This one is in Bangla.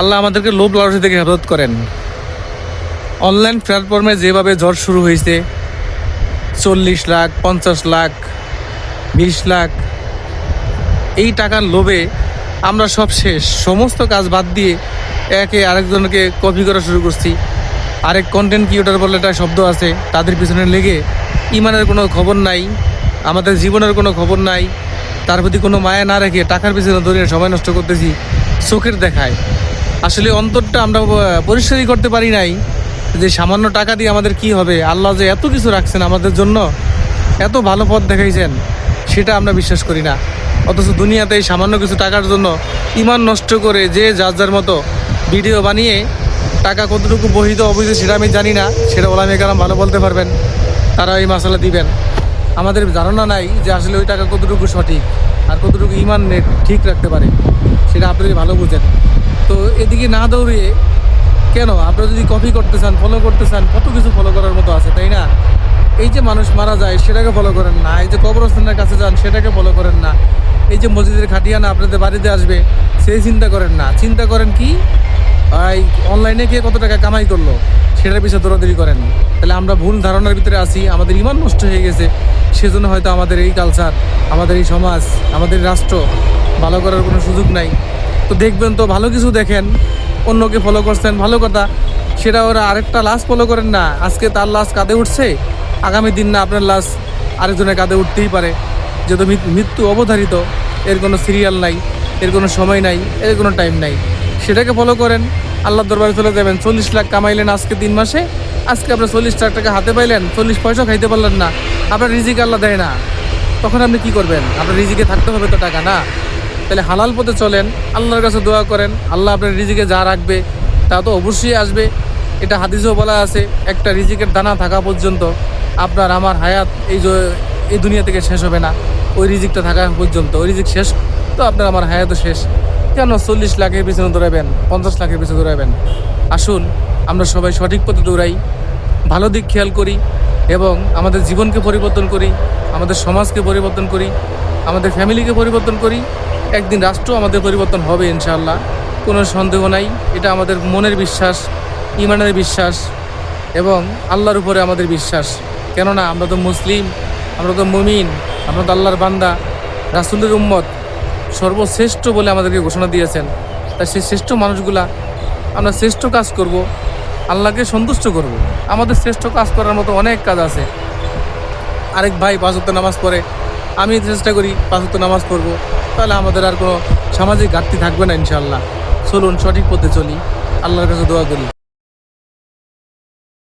আল্লাহ আমাদেরকে লোভ লালসা থেকে হেফাজত করেন। অনলাইন প্ল্যাটফর্মে যেভাবে ঝড় শুরু হয়েছে, চল্লিশ লাখ, পঞ্চাশ লাখ, বিশ লাখ, এই টাকার লোভে আমরা সব শেষ। সমস্ত কাজ বাদ দিয়ে একে আরেকজনকে কপি করা শুরু করছি। আরেক কন্টেন্ট ক্রিয়েটার বলে একটা শব্দ আছে, তাদের পিছনে লেগে ইমানের কোনো খবর নাই, আমাদের জীবনের কোনো খবর নাই, তার প্রতি কোনো মায়া না রেখে টাকার পিছনে দৌড়িয়ে সময় নষ্ট করতেছি, চোখের দেখায়। আসলে অন্তরটা আমরা পরিষ্কারই করতে পারি নাই যে সামান্য টাকা দিয়ে আমাদের কি হবে। আল্লাহ যে এত কিছু রাখছেন আমাদের জন্য, এত ভালো পথ দেখাইছেন, সেটা আমরা বিশ্বাস করি না। অথচ দুনিয়াতে এই সামান্য কিছু টাকার জন্য ইমান নষ্ট করে যে যার যার মতো ভিডিও বানিয়ে টাকা কতটুকু বহিত অবৈধ সেটা আমি জানি না, সেটা ওলামে কারাম ভালো বলতে পারবেন তারা এই মশলা দিবেন। আমাদের ধারণা নাই যে আসলে ওই টাকা কতটুকু সঠিক আর কতটুকু ইমান ঠিক রাখতে পারে, সেটা আপনাদের ভালো বুঝেন। তো এদিকে না দৌড়িয়ে কেন? আপনারা যদি কপি করতে চান ফলো করতে চান, কত কিছু ফলো করার মতো আছে, তাই না? এই যে মানুষ মারা যায়, সেটাকে ফলো করেন না। এই যে কবরস্থানের কাছে যান, সেটাকে ফলো করেন না। এই যে মসজিদের খাটিয়ানা আপনাদের বাড়িতে আসবে, সেই চিন্তা করেন না। চিন্তা করেন কি? এই অনলাইনে কে কত টাকা কামাই করল, সেটার পিছিয়ে দৌড়াদৌড়ি করেন। তাহলে আমরা ভুল ধারণার ভিতরে আছি, আমাদের ইমান নষ্ট হয়ে গেছে। সেজন্য হয়তো আমাদের এই কালচার আমাদের এই সমাজ, আমাদের রাষ্ট্র ভালো করার কোনো সুযোগ নাই। তো দেখবেন তো ভালো কিছু দেখেন, অন্যকে ফলো করছেন, ভালো কথা। সেটা ওরা আরেকটা লাশ ফলো করেন না, আজকে তার লাশ কাঁধে উঠছে, আগামী দিন না আপনার লাশ আরেকজনের কাঁধে উঠতেই পারে। যেহেতু মৃত্যু অবধারিত, এর কোনো সিরিয়াল নাই, এর কোনো সময় নাই, এর কোনো টাইম নাই। সেটাকে ফলো করেন আল্লাহ দরবারে চলে যাবেন। চল্লিশ লাখ কামাইলেন আজকে তিন মাসে, আজকে আপনার চল্লিশ লাখ টাকা হাতে পাইলেন, চল্লিশ পয়সা খাইতে পারলেন না। আপনার রিজিক আল্লাহ দেয় না। তখন আপনি কি করবেন? আপনার রিজিকে থাকতে হবে তো টাকা, না? তাহলে হালাল পথে চলেন, আল্লাহর কাছে দোয়া করেন, আল্লাহ আপনার রিজিকে যা রাখবে, তা তো অবশ্যই আসবে। এটা হাদিসেও বলা আছে, একটা রিজিকের দানা থাকা পর্যন্ত আপনার আমার হায়াত এই এই দুনিয়া থেকে শেষ হবে না। ওই রিজিকটা থাকা পর্যন্ত, ওই রিজিক শেষ, তো আপনার আমার হায়াতও শেষ। কেন চল্লিশ লাখের পিছনে দৌড়াবেন, পঞ্চাশ লাখের পিছনে দৌড়াবেন? আসুন, আমরা সবাই সঠিক পথে দৌড়াই, ভালো দিক খেয়াল করি এবং আমাদের জীবনকে পরিবর্তন করি, আমাদের সমাজকে পরিবর্তন করি, আমাদের ফ্যামিলিকে পরিবর্তন করি একদিন রাষ্ট্র আমাদের পরিবর্তন হবে ইনশাল্লাহ কোনো সন্দেহ নাই, এটা আমাদের মনের বিশ্বাস, ইমানের বিশ্বাস এবং আল্লাহর উপরে আমাদের বিশ্বাস। কেননা আমরা তো মুসলিম, আমরা তো মুমিন, আমরা তো আল্লাহর বান্দা, রাসুলের উম্মত, সর্বশ্রেষ্ঠ বলে আমাদেরকে ঘোষণা দিয়েছেন। তাই সেই শ্রেষ্ঠ মানুষগুলা আমরা শ্রেষ্ঠ কাজ করব, আল্লাহকে সন্তুষ্ট করব। আমাদের শ্রেষ্ঠ কাজ করার মতো অনেক কাজ আছে। আরেক ভাই পাঁচত্ব নামাজ পড়ে, আমি চেষ্টা করি পাঁচত্ব নামাজ পড়ব। তাহলে আমাদের আর কোনো সামাজিক ঘাটতি থাকবে না ইনশাল্লাহ চলুন সঠিক পথে চলি। আল্লাহর কাছে দোয়া করি।